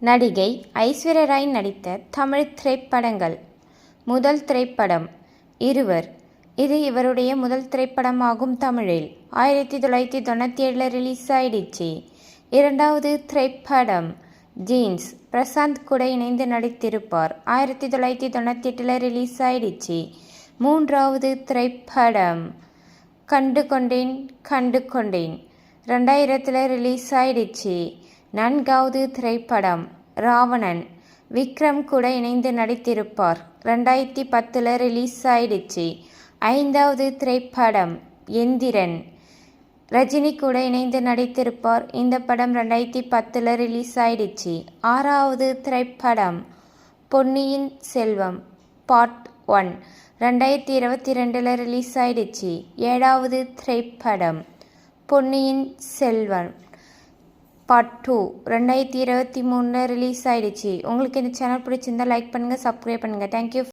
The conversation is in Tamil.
நடிகை ஐஸ்வர்ய ராய் நடித்த தமிழ் திரைப்படங்கள். முதல் திரைப்படம் இருவர். இது இவருடைய முதல் திரைப்படமாகும் தமிழில். ஆயிரத்தி தொள்ளாயிரத்தி தொண்ணூற்றி ஏழில் ரிலீஸ் ஆயிடுச்சு. இரண்டாவது திரைப்படம் ஜீன்ஸ். பிரசாந்த் கூட இணைந்து நடித்திருப்பார். ஆயிரத்தி தொள்ளாயிரத்தி தொண்ணூற்றி எட்டில் ரிலீஸ் ஆயிடுச்சு. மூன்றாவது திரைப்படம் கண்டு கொண்டேன் கண்டு கொண்டேன் ரெண்டாயிரத்தில் ரிலீஸ் ஆயிடுச்சு. நான்காவது திரைப்படம் ராவணன். விக்ரம் கூட இணைந்து நடித்திருப்பார். ரெண்டாயிரத்தி பத்தில் ரிலீஸ் ஆயிடுச்சு. ஐந்தாவது திரைப்படம் எந்திரன். ரஜினி கூட இணைந்து நடித்திருப்பார். இந்த படம் ரெண்டாயிரத்தி பத்தில் ரிலீஸ் ஆயிடுச்சு. ஆறாவது திரைப்படம் பொன்னியின் செல்வம் பார்ட் ஒன் ரெண்டாயிரத்தி இருபத்தி ரெண்டில் ரிலீஸ் ஆயிடுச்சு. ஏழாவது திரைப்படம் பொன்னியின் செல்வன் பார்ட் டூ ரெண்டாயிரத்தி இருபத்தி மூணில் ரிலீஸ் ஆகிடுச்சு உங்களுக்கு இந்த சேனல் பிடிச்சிருந்தா லைக் பண்ணுங்கள் சப்ஸ்கிரைப் பண்ணுங்கள் தேங்க்யூ